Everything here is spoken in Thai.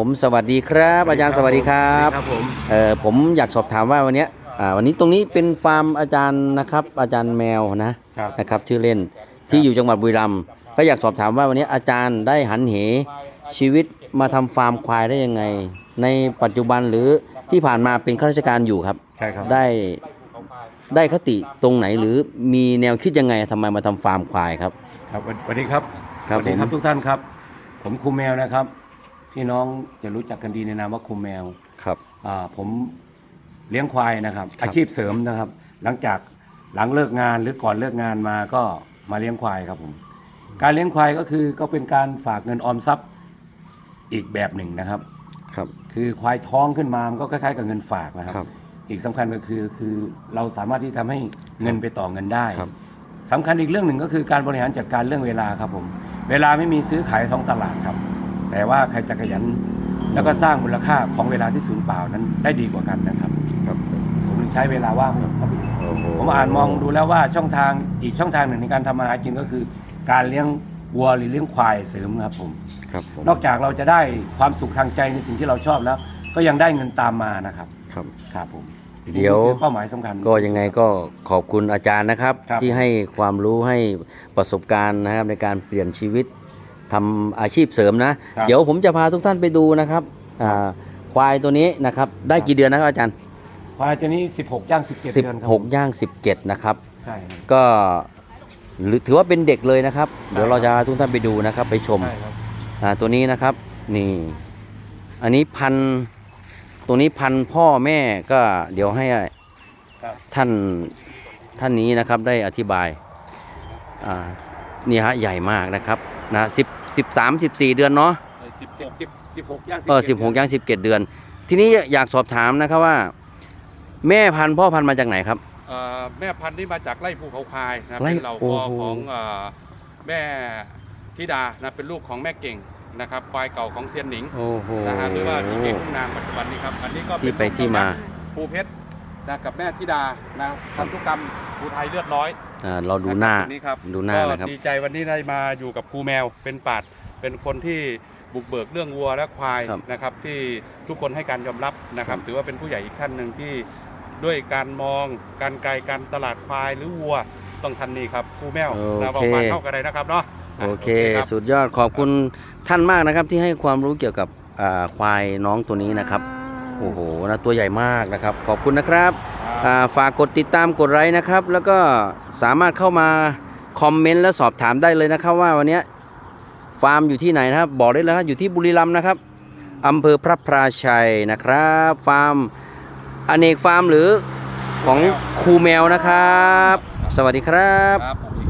ผมสวัสดีครับอาจารย์สวัสดีครับครับผมเอ่อผมอยากสอบถามว่าวันเนี้ยอ่าวันนี้ตรงนี้เป็นฟาร์มอาจารย์นะครับอาจารย์แมวนะครับ นะครับชื่อเล่นที่อยู่จังหวัดบุรีรัมย์ก็อยากสอบถามว่าวันนี้อาจารย์ได้หันเหชีวิตมาทำฟาร์มควายได้ยังไง ในปัจจุบันหรือที่ผ่านมาเป็นข้าราชการอยู่ครับ ใช่ครับได้ได้คติตรงไหนหรือมีแนวคิดยังไงทำไมมาทำฟาร์มควายครับ ครับสวัสดีครับครับสวัสดีครับผม ทุกท่านครับ ผมครูแมวนะครับ พี่น้องจะรู้จักกันดีในนามว่าครูแมวครับ อ่าผมเลี้ยงควายนะครับครับ อาชีพเสริมนะครับ หลังจากหลังเลิกงานหรือก่อนเลิกงานมาก็มาเลี้ยงควายครับผม การเลี้ยงควายก็คือก็เป็นการฝากเงินออมทรัพย์อีกแบบหนึ่งนะครับ ครับ คือควายท้องขึ้นมามันก็คล้ายๆกับเงินฝากนะคครัรับบอีกสำคัญก็คือคือเราสามารถที่ทำให้เงินไปต่อเงินได้ครับ สำคัญอีกเรื่องหนึ่งก็คือการบริหารจัดการเรื่องเวลาครับผม เวลาไม่มีซื้อขายท้องตลาดครับ แต่ว่าใครจะขยัน แล้วก็สร้างมูลค่าของเวลาที่สูญเปล่านั้นได้ดีกว่ากันนะครับ ครับ ผมถึงใช้เวลาว่างครับโอ้โหผมอ่านมองดูแล้วว่าช่องทางอีกช่องทางหนึ่งในการทำมาหากินก็คือ การเลี้ยงวัวหรือเลี้ยงควายเสริมครับผมครับผมนอกจากเราจะได้ความสุขทางใจในสิ่งที่เราชอบแล้ว ก็ยังได้เงินตามมานะครับ ครับครับผมเดี๋ยวนี่คือเป้าหมายสำคัญ ก็ยังไงก็ขอบคุณอาจารย์นะครับครับ ที่ให้ความรู้ให้ประสบการณ์นะครับในการเปลี่ยนชีวิต ทำอาชีพเสริมนะ ครับ เดี๋ยวผมจะพาทุกท่านไปดูนะครับอ่าควายตัวนี้นะครับได้กี่เดือนนะครับอาจารย์ ควายตัวนี้ 16ย่าง17 เดือนครับผม16 ย่าง 17 นะครับ ใช่ครับ ก็หรือถือว่าเป็นเด็กเลยนะครับ เดี๋ยวเราจะพาทุกท่านไปดูนะครับ ไปชมใช่ครับ อ่าตัวนี้นะครับนี่ อันนี้พันธุ์ตัวนี้พันธุ์พ่อแม่ก็เดี๋ยวให้ครับ ท่านท่านนี้นะครับได้อธิบายอ่านี่ฮะใหญ่มากนะครับ นะสิบสิบสามสิบสี่เดือนเนาะสิบสิบสิบสิบหกย่างเออสิบหกย่างสิบเจ็ดเดือน ทีนี้อยากสอบถามนะครับว่า แม่พันธุ์พ่อพันธุ์มาจากไหนครับเอ่อแม่พันธุ์ที่มาจากไร่ภูเขาควายนะไร่เป็นเหล่าโอ้พ่อโหของเอ่อแม่ธิดานะเป็นลูกของแม่เก่งนะครับควายเก่าของเซียนหนิงโอ้โหนะฮะหรือว่าที่เก่งทุ่งนางปัจจุบันนี้ครับอันนี้ก็ที่ไปที่มาภูเพชรนะกับแม่ธิดานะพันธุกรรมภูไทยเลือดร้อย อ่าเราดูหน้าะครับตัวนี้ครับดูหน้านะครับ ก็ดีใจวันนี้ได้มาอยู่กับครูแมวเป็นปราดเป็นคนที่บุกเบิกเรื่องวัวและควายครับนะครับที่ทุกคนให้การยอมรับนะครับครับ ถือว่าเป็นผู้ใหญ่อีกท่านหนึ่งที่ด้วยการมองการไกลการตลาดควายหรือวัวต้องทันนี่ครับครูแมวนะบอกมาเข้ากันเลยนะครับเนาะะโอเคครับ สุดยอดขอบคุณท่านมากนะครับที่ให้ความรู้เกี่ยวกับอ่าควายน้องตัวนี้นะครับ โอ้โหนะตัวใหญ่มากนะครับ ขอบคุณนะครับอ่าฝากกดติดตามกดไลค์นะครับ แล้วก็สามารถเข้ามาคอมเมนต์และสอบถามได้เลยนะครับว่าวันเนี้ยฟาร์มอยู่ที่ไหนนะครับ บอกได้เลยครับอยู่ที่บุรีรัมย์นะครับอำเภอพระพราชัยนะครับ ฟาร์มอเนกฟาร์มหรือของครูแมวนะครับ สวัสดีครับครับ